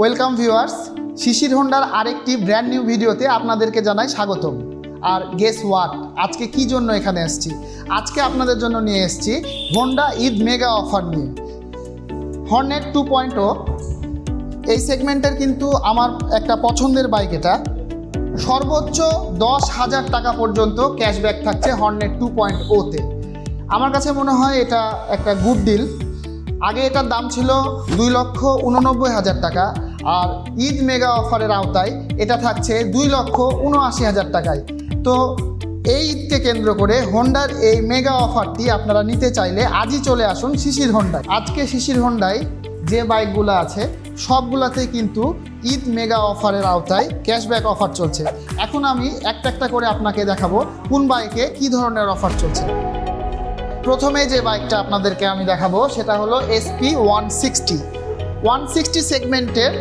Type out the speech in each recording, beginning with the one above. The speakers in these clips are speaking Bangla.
ওয়েলকাম ভিউয়ার্স শিশির হোন্ডার আরেকটি ব্র্যান্ড নিউ ভিডিওতে আপনাদেরকে জানাই স্বাগতম। আর গেস ওয়াট আজকে কি জন্য এখানে এসেছি? আজকে আপনাদের জন্য নিয়ে এসেছি হোন্ডা ঈদ মেগা অফার নিয়ে। হর্নেট টু পয়েন্ট এই সেগমেন্টের কিন্তু আমার একটা পছন্দের বাইক এটা। সর্বোচ্চ দশ হাজার টাকা পর্যন্ত ক্যাশব্যাক থাকছে হর্নেট টু পয়েন্ট ওতে আমার কাছে মনে হয় এটা একটা গুড ডিল আগে এটার দাম ছিল দুই লক্ষ উননব্বই হাজার টাকা। আর ঈদ মেগা অফারের আওতায় এটা থাকছে দুই লক্ষ উনআশি হাজার টাকায়। তো এই ঈদকে কেন্দ্র করে হোন্ডার এই মেগা অফারটি আপনারা নিতে চাইলে আজই চলে আসুন শিশির হোন্ডায় আজকে শিশির হোন্ডায় যে বাইকগুলো আছে, সবগুলাতেই কিন্তু ঈদ মেগা অফারের আওতায় ক্যাশব্যাক অফার চলছে। এখন আমি একটা একটা করে আপনাকে দেখাবো কোন বাইকে কী ধরনের অফার চলছে। প্রথমে যে বাইকটা আপনাদেরকে আমি দেখাবো, সেটা হলো SP one sixty one sixty সেগমেন্টের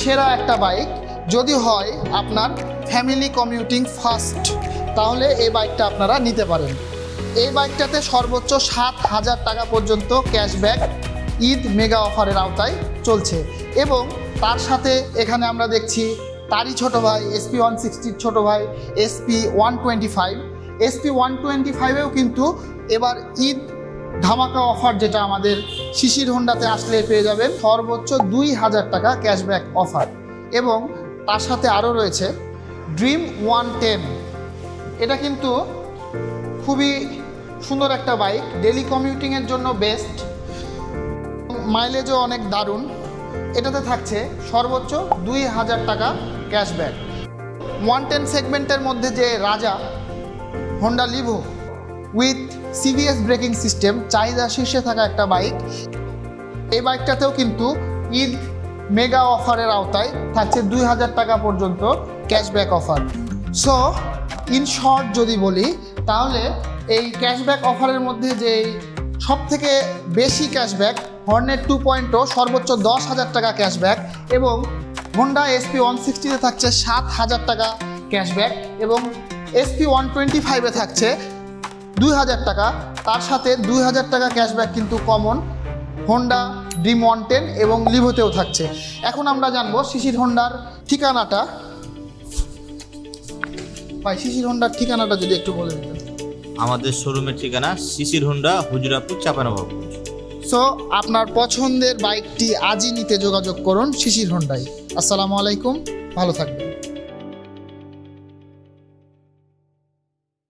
সেরা একটা বাইক যদি হয় আপনার ফ্যামিলি কমিউটিং ফার্স্ট তাহলে এই বাইকটা আপনারা নিতে পারেন। এই বাইকটাতে সর্বোচ্চ সাত হাজার টাকা পর্যন্ত ক্যাশব্যাক ঈদ মেগা অফারের আওতায় চলছে। এবং তার সাথে এখানে আমরা দেখছি তারই ছোট ভাই এসপি ওয়ান সিক্সটির ছোটো ভাই SP one twenty five SP one twenty ফাইভেও কিন্তু এবার ঈদ ধামাকা অফার যেটা আমাদের শিশির হোন্ডাতে আসলে পেয়ে যাবেন সর্বোচ্চ দুই হাজার টাকা ক্যাশব্যাক অফার। এবং তার সাথে আরও রয়েছে ড্রিম ওয়ান টেন এটা কিন্তু খুবই সুন্দর একটা বাইক ডেলি কমিউটিংয়ের জন্য বেস্ট মাইলেজও অনেক দারুণ। এটাতে থাকছে সর্বোচ্চ দুই হাজার টাকা ক্যাশব্যাক ওয়ান টেন সেগমেন্টের মধ্যে যে রাজা Honda Livo with CVS braking system, চাহিদা শীর্ষে থাকা একটা বাইক। এই বাইকটাতেও কিন্তু ঈদ মেগা অফারের আওতায় থাকছে দুই হাজার টাকা পর্যন্ত cashback offer. So in short যদি বলি, তাহলে এই ক্যাশব্যাক অফারের মধ্যে যে সব থেকে বেশি ক্যাশব্যাক হর্নেট টু পয়েন্টও সর্বোচ্চ দশ হাজার টাকা ক্যাশব্যাক এবং হোন্ডা এসপি ওয়ান সিক্সটিতে থাকছে সাত হাজার টাকা ক্যাশব্যাক এবং এসপি ওয়ান টোয়েন্টি ফাইভে থাকছে দুই হাজার টাকা। তার সাথে দুই হাজার টাকা ক্যাশব্যাক কিন্তু common Honda Dream one ten এবং লিভোতেও থাকছে। এখন আমরা জানব শিশির হোন্ডার ঠিকানাটা। ভাই শিশির হোন্ডার ঠিকানাটা যদি একটু বলে দিতেন। আমাদের শোরুমের ঠিকানা শিশির হোন্ডা হুজুরাপুর চাপানবাবগঞ্জ সো আপনার পছন্দের বাইকটি আজই নিতে যোগাযোগ করুন শিশির হোন্ডায় আসসালামু আলাইকুম ভালো থাকবেন।